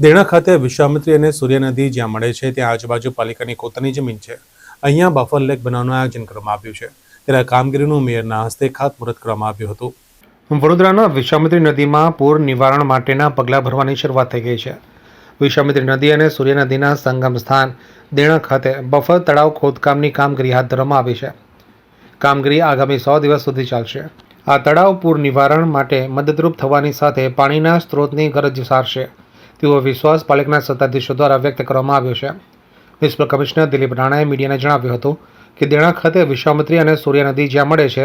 દેણા ખાતે વિશ્વામિત્રી અને સૂર્ય નદી જ્યાં મળે છે, ત્યાં આજુબાજુ પાલિકાની પોતાની જમીન છે. અહીંયા બફર લેક બનાવવાનું આયોજન કરવામાં આવ્યું છે. ત્યારે કામગીરીનું મેયરના હસ્તે ખાતમુહૂર્ત કરવામાં આવ્યું હતું. વડોદરાના વિશ્વામિત્રી નદીમાં પૂર નિવારણ માટેના પગલાં ભરવાની શરૂઆત થઈ ગઈ છે. વિશ્વામિત્રી નદી અને સૂર્ય નદીના સંગમ સ્થાન દેણા ખાતે બફર તળાવ ખોદકામની કામગીરી હાથ ધરવામાં આવી છે. કામગીરી આગામી સો દિવસ સુધી ચાલશે. આ તળાવ પૂર નિવારણ માટે મદદરૂપ થવાની સાથે પાણીના સ્ત્રોતની ગરજ સારશે. તેવો વિશ્વાસ પાલિકાના સત્તાધીશો દ્વારા વ્યક્ત કરવામાં આવ્યો છે. મ્યુનિસિપલ કમિશનર દિલીપ રાણાએ મીડિયાને જણાવ્યું હતું કે દેણા ખાતે વિશ્વામિત્રી અને સૂર્ય નદી જ્યાં મળે છે,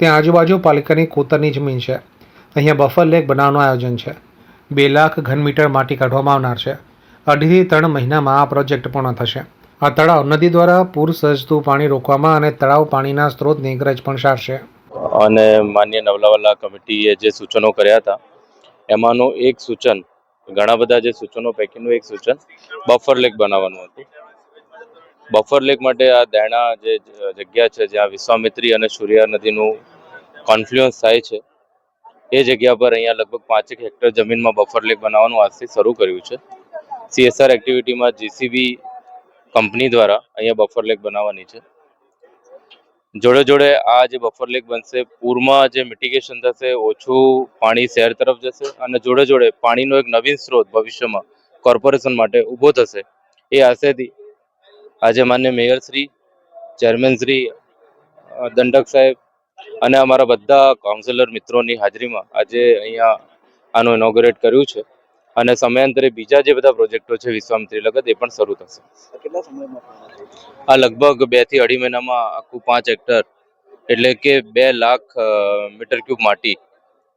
ત્યાં આજુબાજુ પાલિકાની કોતરની જમીન છે. અહીંયા બફર લેક બનાવવાનું આયોજન છે. બે લાખ ઘન મીટર માટી કાઢવામાં આવનાર છે. અઢીથી ત્રણ મહિનામાં આ પ્રોજેક્ટ પૂર્ણ થશે. આ તળાવ નદી દ્વારા પૂર સર્જતું પાણી રોકવામાં અને તળાવ પાણીના સ્ત્રોતની ગરજ પણ સારશે. અને માન્ય નવલાવાલા કમિટીએ જે સૂચનો કર્યા હતા, એમાંનું એક સૂચન ઘણા બધા જે સૂચનો પૈકીનું એક સૂચન બફર લેક બનાવવાનું હતું. બફર લેક માટે આ દેણા જે જગ્યા છે, જ્યાં વિશ્વામિત્રી અને સૂર્યા નદીનું કોન્ફ્લુઅન્સ થાય છે, એ જગ્યા પર અહીંયા લગભગ પાંચેક હેક્ટર જમીનમાં બફર લેક બનાવવાનું આજથી શરૂ કર્યું છે. સીએસઆર એક્ટિવિટીમાં જીસીબી કંપની દ્વારા અહીંયા બફર લેક બનાવવાની છે. જોડે જોડે આ જે બફર લેક બનશે, પૂરમાં જે મિટિગેશન થશે, ઓછું પાણી શહેર તરફ જશે અને જોડે જોડે પાણીનો એક નવીન સ્ત્રોત ભવિષ્યમાં કોર્પોરેશન માટે ઊભો થશે. એ આશયથી આજે માન્ય મેયર શ્રી ચેરમેન શ્રી દંડક સાહેબ અને અમારા બધા કાઉન્સિલર મિત્રોની હાજરીમાં આજે અહીંયા આનું ઇનોગ્રેટ કર્યું છે. અને સમયાંતરે બીજા જે બધા પ્રોજેક્ટો છે વિશ્વામિત્રી લગત એ પણ શરૂ થશે કેટલા સમયમાં? આ લગભગ બેથી અઢી મહિનામાં આખું પાંચ હેક્ટર એટલે કે બે લાખ મીટર ક્યુબ માટી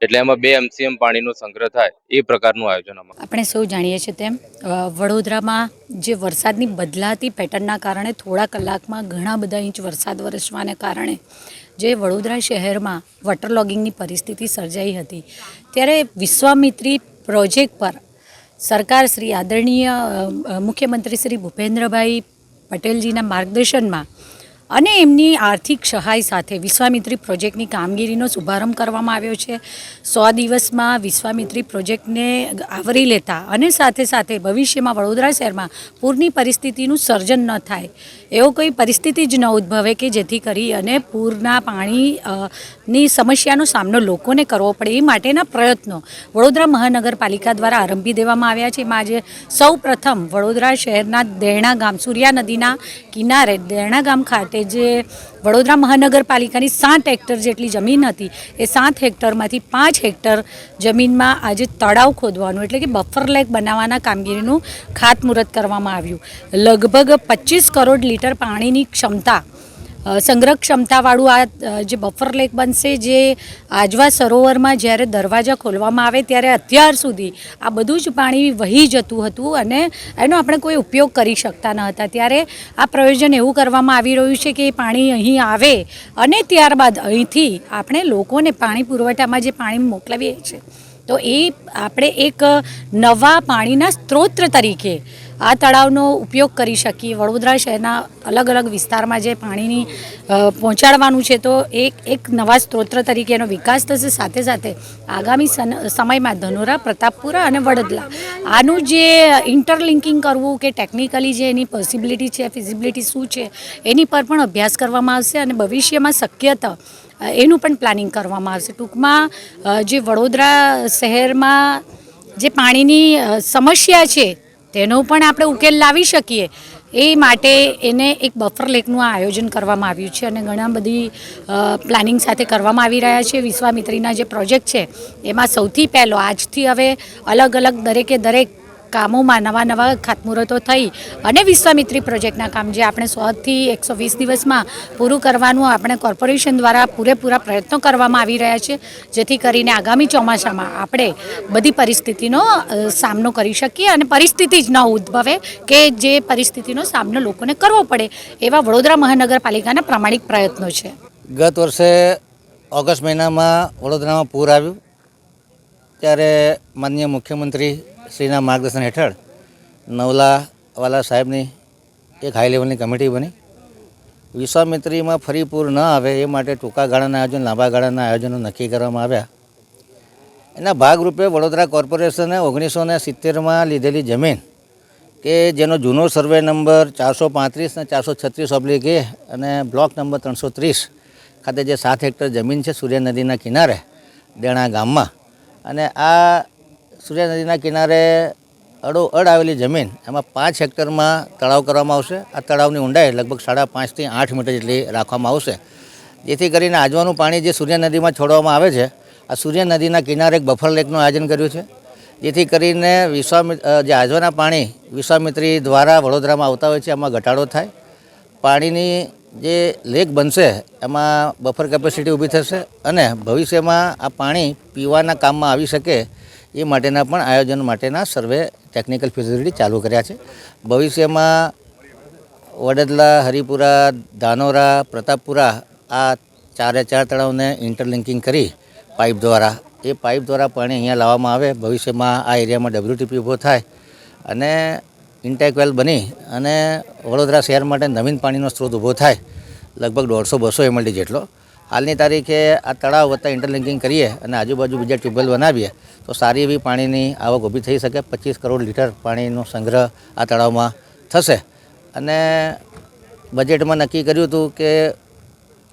એટલે એમાં બે એમસીએમ પાણીનો સંગ્રહ થાય એ પ્રકારનું આયોજન આમાં આપણે સૌ જાણીએ છીએ તેમ વડોદરામાં જે વરસાદની બદલાતી પેટર્નના કારણે થોડા કલાકમાં ઘણા બધા ઇંચ વરસાદ વરસવાને કારણે જે વડોદરા શહેરમાં વોટર લોગિંગની પરિસ્થિતિ સર્જાઈ હતી ત્યારે વિશ્વામિત્રી પ્રોજેક્ટ પર સરકાર શ્રી આદરણીય મુખ્યમંત્રી શ્રી ભૂપેન્દ્રભાઈ પટેલજીના માર્ગદર્શનમાં અને એમની આર્થિક સહાય સાથે વિશ્વામિત્રી પ્રોજેક્ટની કામગીરીનો શુભારંભ કરવામાં આવ્યો છે. સો દિવસમાં વિશ્વામિત્રી પ્રોજેક્ટને આવરી લેતા અને સાથે સાથે ભવિષ્યમાં વડોદરા શહેરમાં પૂરની પરિસ્થિતિનું સર્જન ન થાય, એવો કોઈ પરિસ્થિતિ જ ન ઉદ્ભવે કે જેથી કરી અને પૂરના પાણી ની સમસ્યાનો સામનો લોકોને કરવો પડે એ માટેના પ્રયત્નો વડોદરા મહાનગરપાલિકા દ્વારા આરંભી દેવામાં આવ્યા છે. એમાં આજે સૌ વડોદરા શહેરના દેણા ગામ, સૂર્યા નદીના કિનારે દેણા ગામ ખાતે જે વડોદરા મહાનગરપાલિકાની સાત હેક્ટર જેટલી જમીન હતી, એ સાત હેક્ટરમાંથી પાંચ હેક્ટર જમીનમાં આજે તળાવ ખોદવાનું, એટલે કે બફર લેક બનાવવાના કામગીરીનું ખાતમુહૂર્ત કરવામાં આવ્યું. લગભગ પચીસ કરોડ લીટર પાણીની ક્ષમતા સંગ્રહ ક્ષમતાવાળું આ જે બફર લેક બનશે, જે આજવા સરોવરમાં જ્યારે દરવાજા ખોલવામાં આવે ત્યારે અત્યાર સુધી આ બધું જ પાણી વહી જતું હતું અને એનો આપણે કોઈ ઉપયોગ કરી શકતા ન હતા. ત્યારે આ પ્રયોજન એવું કરવામાં આવી રહ્યું છે કે એ પાણી અહીં આવે અને ત્યારબાદ અહીંથી આપણે લોકોને પાણી પુરવઠામાં જે પાણી મોકલાવીએ છીએ. તો એ આપણે એક નવા પાણીના સ્ત્રોત તરીકે આ તળાવનો ઉપયોગ કરી શકીએ. વડોદરા શહેરના અલગ અલગ વિસ્તારમાં જે પાણીની પહોંચાડવાનું છે, તો એક એક નવા સ્ત્રોત તરીકે એનો વિકાસ થશે. સાથે સાથે આગામી સમયમાં ધનોરા, પ્રતાપપુરા અને વડોદરા. આનું જે ઇન્ટરલિંકિંગ કરવું કે ટેકનિકલી જે એની પોસિબિલિટી છે ફિઝિબિલિટી શું છે, એની પર પણ અભ્યાસ કરવામાં આવશે અને ભવિષ્યમાં શક્યતા એનું પણ પ્લાનિંગ કરવામાં આવશે. ટૂંકમાં જે વડોદરા શહેરમાં જે પાણીની સમસ્યા છે તેનો પણ આપણે ઉકેલ લાવી શકીએ. એ માટે એને એક બફર લેકનું આયોજન કરવામાં આવ્યું છે અને ઘણા બધી પ્લાનિંગ સાથે કરવામાં આવી રહ્યા છે. વિશ્વામિત્રીના જે પ્રોજેક્ટ છે, એમાં સૌથી પહેલો, આજથી હવે અલગ અલગ દરેકે દરેક કામોમાં નવા નવા ખાતમુહૂર્તો થઈ અને વિશ્વામિત્રી પ્રોજેક્ટના કામ જે આપણે સોથી એકસો વીસ દિવસમાં પૂરું કરવાનું આપણે કોર્પોરેશન દ્વારા પૂરેપૂરા પ્રયત્નો કરવામાં આવી રહ્યા છે, જેથી કરીને આગામી ચોમાસામાં આપણે બધી પરિસ્થિતિનો સામનો કરી શકીએ અને પરિસ્થિતિ જ ન ઉદ્ભવે કે જે પરિસ્થિતિનો સામનો લોકોને કરવો પડે, એવા વડોદરા મહાનગરપાલિકાના પ્રામાણિક પ્રયત્નો છે. ગત વર્ષે ઓગસ્ટ મહિનામાં વડોદરામાં પૂર આવ્યું. ત્યારે માનનીય મુખ્યમંત્રી શ્રીના માર્ગદર્શન હેઠળ નવલાવાલા સાહેબની એક હાઈ લેવલની કમિટી બની. વિશ્વામિત્રીમાં ફરી પૂર ન આવે એ માટે ટૂંકા ગાળાના આયોજન, લાંબા ગાળાના આયોજનો નક્કી કરવામાં આવ્યા. એના ભાગરૂપે વડોદરા કોર્પોરેશને ઓગણીસો ને સિત્તેરમાં લીધેલી જમીન, કે જેનો જૂનો સર્વે નંબર ચારસો પાંત્રીસ ને ચારસો છત્રીસ ઓબ્લિક એ અને બ્લોક નંબર ત્રણસો ત્રીસ ખાતે જે સાત હેક્ટર જમીન છે, સૂર્ય નદીના કિનારે દેણા ગામમાં. અને આ સૂર્ય નદીના કિનારે અડોઅડ આવેલી જમીન, એમાં પાંચ હેક્ટરમાં તળાવ કરવામાં આવશે. આ તળાવની ઊંડાઈ લગભગ સાડા પાંચથી આઠ મીટર જેટલી રાખવામાં આવશે. જેથી કરીને આજવાનું પાણી જે સૂર્ય નદીમાં છોડવામાં આવે છે, આ સૂર્ય નદીના કિનારે એક બફર લેકનું આયોજન કર્યું છે. જેથી કરીને વિશ્વામિત જે આજવાના પાણી વિશ્વામિત્રી દ્વારા વડોદરામાં આવતા હોય છે, એમાં ઘટાડો થાય. પાણીની જે લેક બનશે, એમાં બફર કેપેસિટી ઊભી થશે અને ભવિષ્યમાં આ પાણી પીવાના કામમાં આવી શકે એ માટેના પણ આયોજન માટેના સર્વે ટેકનિકલ ફેસિલિટી ચાલુ કર્યા છે. ભવિષ્યમાં વડદલા હરિપુરા, ધાનોરા, પ્રતાપપુરા આ ચારે ચાર તળાવને ઇન્ટરલિંકિંગ કરી પાઇપ દ્વારા, એ પાઇપ દ્વારા પાણી અહીંયા લાવવામાં આવે. ભવિષ્યમાં આ એરિયામાં ડબલ્યુટીપી ઊભો થાય અને ઇન્ટેક વેલ બની અને વડોદરા શહેર માટે નવીન પાણીનો સ્ત્રોત ઊભો થાય. લગભગ દોઢસો બસો એમએલડી જેટલો. હાલની તારીખે આ તળાવ વત્તા ઇન્ટરલિંકિંગ કરીએ અને આજુબાજુ બીજા ટ્યુબવેલ બનાવીએ, તો સારી એવી પાણીની આવક ઊભી થઈ શકે. પચીસ કરોડ લીટર પાણીનો સંગ્રહ આ તળાવમાં થશે. અને બજેટમાં નક્કી કર્યું હતું કે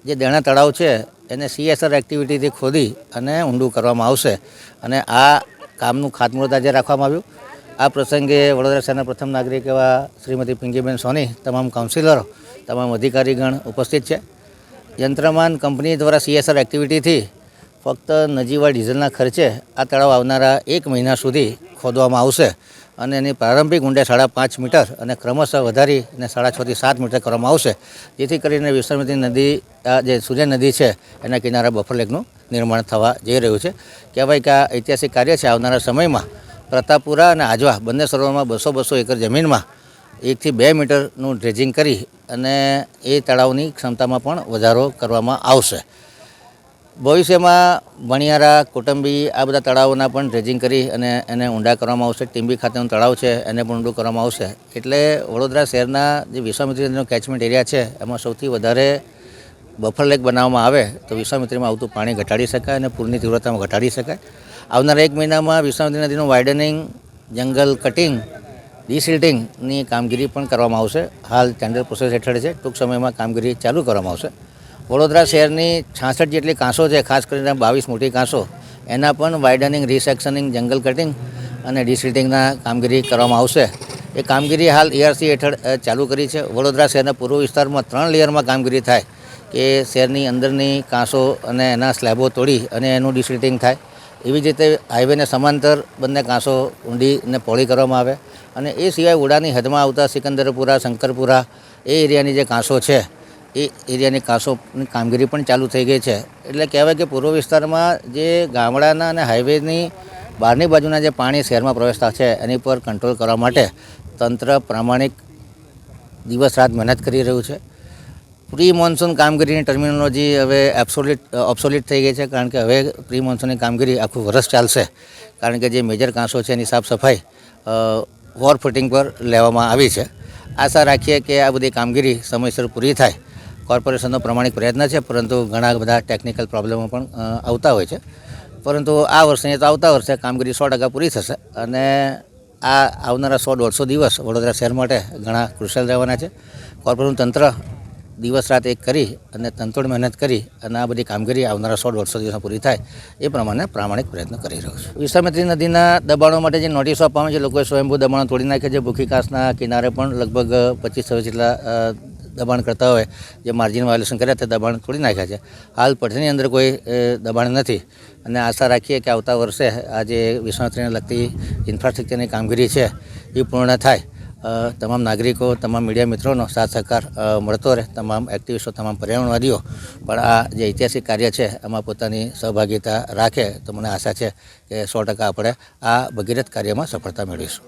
જે દેણા તળાવ છે, એને સીએસઆર એક્ટિવિટીથી ખોદી અને ઊંડું કરવામાં આવશે. અને આ કામનું ખાતમુહૂર્ત આજે રાખવામાં આવ્યું. આ પ્રસંગે વડોદરા શહેરના પ્રથમ નાગરિક એવા શ્રીમતી પિંકીબેન સોની, તમામ કાઉન્સિલરો તમામ અધિકારીગણ ઉપસ્થિત છે. યંત્રમાન કંપની દ્વારા સીએસઆર એક્ટિવિટીથી ફક્ત નજીવા ડીઝલના ખર્ચે આ તળાવ આવનારા એક મહિના સુધી ખોદવામાં આવશે અને એની પ્રારંભિક ઊંડાઈ સાડા પાંચ મીટર અને ક્રમશઃ વધારી અને સાડા છથી સાત મીટર કરવામાં આવશે. જેથી કરીને વિશ્વામિત્રી નદી જે સૂર્ય નદી છે, એના કિનારે બફર લેકનું નિર્માણ થવા જઈ રહ્યું છે. કહેવાય કે આ ઐતિહાસિક કાર્ય છે. આવનારા સમયમાં પ્રતાપપુરા અને આજવા બંને સરોવરમાં બસો બસો એકર જમીનમાં એકથી બે મીટરનું ડ્રેજિંગ કરી અને એ તળાવની ક્ષમતામાં પણ વધારો કરવામાં આવશે. ભવિષ્યમાં ભણિયારા કોટંબી આ બધા તળાવોના પણ ડ્રેજિંગ કરી અને એને ઊંડા કરવામાં આવશે. ટીંબી ખાતેનું તળાવ છે, એને પણ ઊંડું કરવામાં આવશે. એટલે વડોદરા શહેરના જે વિશ્વામિત્રીનો કેચમેન્ટ એરિયા છે, એમાં સૌથી વધારે બફર લેક બનાવવામાં આવે તો વિશ્વામિત્રીમાં આવતું પાણી ઘટાડી શકાય અને પૂરની તીવ્રતામાં ઘટાડી શકાય. આવનારા એક મહિનામાં વિશ્વામિત્રી નદીનું વાઇડનિંગ જંગલ કટિંગ ડિસિલ્ટિંગની કામગીરી પણ કરવામાં આવશે. હાલ ટેન્ડર પ્રોસેસ હેઠળ છે. ટૂંક સમયમાં કામગીરી ચાલુ કરવામાં આવશે. વડોદરા શહેરની છાસઠ જેટલી કાંસો છે, ખાસ કરીને બાવીસ મોટી કાંસો, એના પણ વાઇડનિંગ રિસેક્શનિંગ જંગલ કટિંગ અને ડિસિલ્ટિંગના કામગીરી કરવામાં આવશે. એ કામગીરી હાલ એઆરસી હેઠળ ચાલુ કરી છે. વડોદરા શહેરના પૂર્વ વિસ્તારમાં ત્રણ લેયરમાં કામગીરી થાય કે શહેરની અંદરની કાંસો અને એના સ્લેબો તોડી અને એનું ડિસિલ્ટિંગ થાય. એવી જ રીતે હાઈવેને સમાંતર બંને કાંસો ઊંડી અને પહોળી કરવામાં આવે. અને એ સિવાય ઉડાની હદમાં આવતા સિકંદરપુરા, શંકરપુરા, એ એરિયાની જે કાંસો છે, એ એરિયાની કાંસોની કામગીરી પણ ચાલુ થઈ ગઈ છે. એટલે કહેવાય કે પૂર્વ વિસ્તારમાં જે ગામડાના અને હાઈવેની બહારની બાજુના જે પાણી શહેરમાં પ્રવેશતા છે, એની પર કંટ્રોલ કરવા માટે તંત્ર પ્રામાણિક દિવસ રાત મહેનત કરી રહ્યું છે. પ્રી મોન્સૂન કામગીરીની ટર્મિનોલોજી હવે એબ્સોલિટ ઓબ્સોલિટ થઈ ગઈ છે, કારણ કે હવે પ્રી મોન્સૂનની કામગીરી આખું વરસ ચાલશે. કારણ કે જે મેજર કાંસો છે, એની સાફ સફાઈ વોર ફૂટિંગ પર લેવામાં આવી છે. આશા રાખીએ કે આ બધી કામગીરી સમયસર પૂરી થાય. કોર્પોરેશનનો પ્રમાણિક પ્રયત્ન છે, પરંતુ ઘણા બધા ટેકનિકલ પ્રોબ્લેમો પણ આવતા હોય છે. પરંતુ આ વર્ષે તો આવતા વર્ષે કામગીરી સો ટકા પૂરી થશે અને આ આવનારા સો દોઢસો દિવસ વડોદરા શહેર માટે ઘણા ક્રુશિયલ રહેવાના છે. કોર્પોરેશન તંત્ર દિવસ રાત એક કરી અને તંતોડ મહેનત કરી અને આ બધી કામગીરી આવનારા સો દોઢસો દિવસમાં પૂરી થાય એ પ્રમાણે પ્રામાણિક પ્રયત્ન કરી રહ્યો છું. વિશ્વામિત્રી નદીના દબાણો માટે જે નોટિસો આપવામાં છે, લોકોએ સ્વયંભૂ દબાણો તોડી નાખ્યા છે. ભૂખી કિનારે પણ લગભગ પચીસ છવ્વીસ જેટલા દબાણ કરતા હોય જે માર્જિન વાયોલેશન કર્યા તે દબાણ તોડી નાખ્યા છે. હાલ પઠની અંદર કોઈ દબાણ નથી અને આશા રાખીએ કે આવતા વર્ષે આ જે વિશ્વામિત્રીને લગતી ઇન્ફ્રાસ્ટ્રક્ચરની કામગીરી છે એ પૂર્ણ થાય. તમામ નાગરિકો, તમામ મીડિયા મિત્રોનો સાથ સહકાર મળતો રહે. તમામ એક્ટિવિસ્ટો તમામ પર્યાવરણવાદીઓ. પણ આ જે ઐતિહાસિક કાર્ય છે, એમાં પોતાની સહભાગિતા રાખે તો મને આશા છે કે સો ટકા આપણે આ ભગીરથ કાર્યમાં સફળતા મેળવીશું.